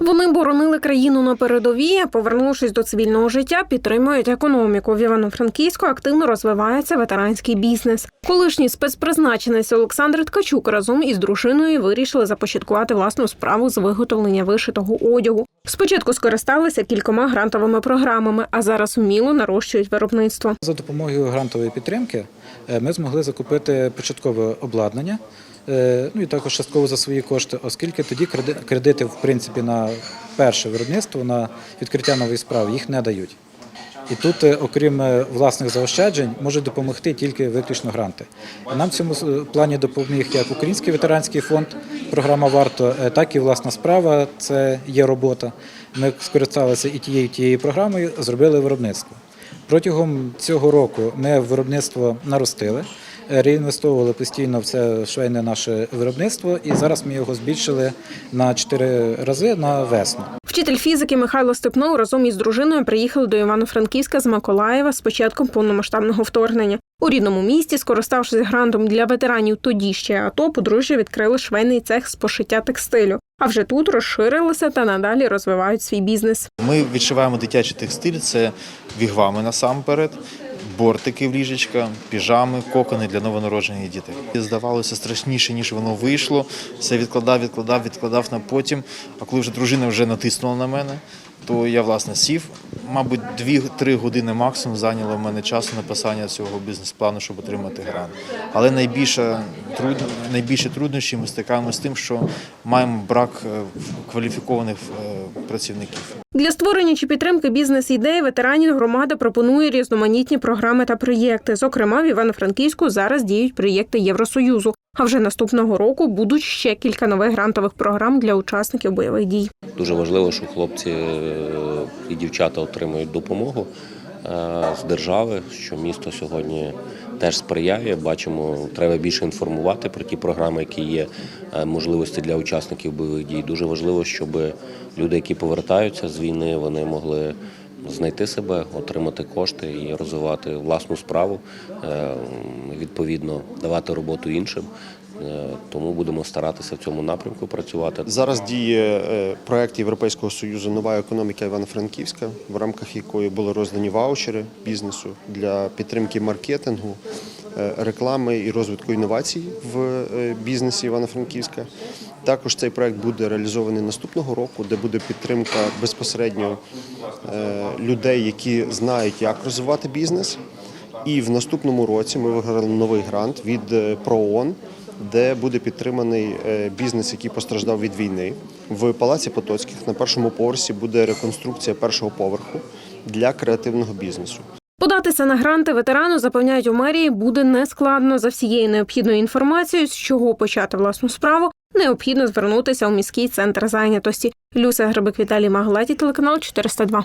Вони боронили країну на передовій, повернувшись до цивільного життя, підтримують економіку. В Івано-Франківську активно розвивається ветеранський бізнес. Колишній спецпризначенець Олександр Ткачук разом із дружиною вирішили започаткувати власну справу з виготовлення вишитого одягу. Спочатку скористалися кількома грантовими програмами, а зараз вміло нарощують виробництво. За допомогою грантової підтримки е, ми змогли закупити початкове обладнання, ну і також частково за свої кошти, оскільки тоді кредити, в принципі, на перше виробництво, на відкриття нової справи їх не дають. І тут, е, окрім е, власних заощаджень, можуть допомогти тільки виключно гранти. Нам в цьому е, плані допоміг як Український ветеранський фонд, програма Варто, е, так і власна справа. Це є робота. Ми скористалися і тією, і тією програмою, зробили виробництво. Протягом цього року ми виробництво наростили, е, реінвестовували постійно в це швейне наше виробництво, і зараз ми його збільшили на 4 рази на весну. Вчитель фізики Михайло Степнов разом із дружиною приїхали до Івано-Франківська з Миколаєва з початком повномасштабного вторгнення. У рідному місті, скориставшись грантом для ветеранів тоді ще АТО, подружжя відкрили швейний цех з пошиття текстилю. А вже тут розширилися та надалі розвивають свій бізнес. Ми відшиваємо дитячий текстиль, це вігвами насамперед, бортики в ліжечка, піжами, кокони для новонароджених дітей. Здавалося страшніше, ніж воно вийшло. Все відкладав, відкладав, відкладав на потім. А коли вже дружина вже натиснула на мене, то я власне сів. Мабуть, 2-3 години максимум зайняло в мене часу написання цього бізнес-плану, щоб отримати грант. Але найбільше труд... найбільші труднощі ми стикаємося з тим, що маємо брак е, кваліфікованих е, працівників. Для створення чи підтримки бізнес-ідей ветеранів громада пропонує різноманітні програми та проєкти. Зокрема, в Івано-Франківську зараз діють проєкти Євросоюзу. А вже наступного року будуть ще кілька нових грантових програм для учасників бойових дій. Дуже важливо, що хлопці е, і дівчата отримують допомогу з держави, що місто сьогодні теж сприяє. Бачимо, треба більше інформувати про ті програми, які є е, можливості для учасників бойових дій. Дуже важливо, щоб люди, які повертаються з війни, вони могли. Знайти себе, отримати кошти і розвивати власну справу, е, відповідно давати роботу іншим. Е, Тому будемо старатися в цьому напрямку працювати. Зараз діє е, проект Європейського союзу Нова економіка Івано-Франківська, в рамках якої були роздані ваучери бізнесу для підтримки маркетингу, е, реклами і розвитку інновацій в бізнесі Івано-Франківська. Також цей проект буде реалізований наступного року, де буде підтримка безпосередньо людей, які знають, як розвивати бізнес. І в наступному році ми виграли новий грант від ПРООН, де буде підтриманий е, бізнес, який постраждав від війни. В Палаці Потоцьких на першому поверсі буде реконструкція першого поверху для креативного бізнесу. Податися на гранти ветерану запевняють у мерії буде нескладно за всією необхідною інформацією, з чого почати власну справу. Необхідно звернутися у міський центр зайнятості. Люся Грибик Віталій Маглаті, телеканал 402.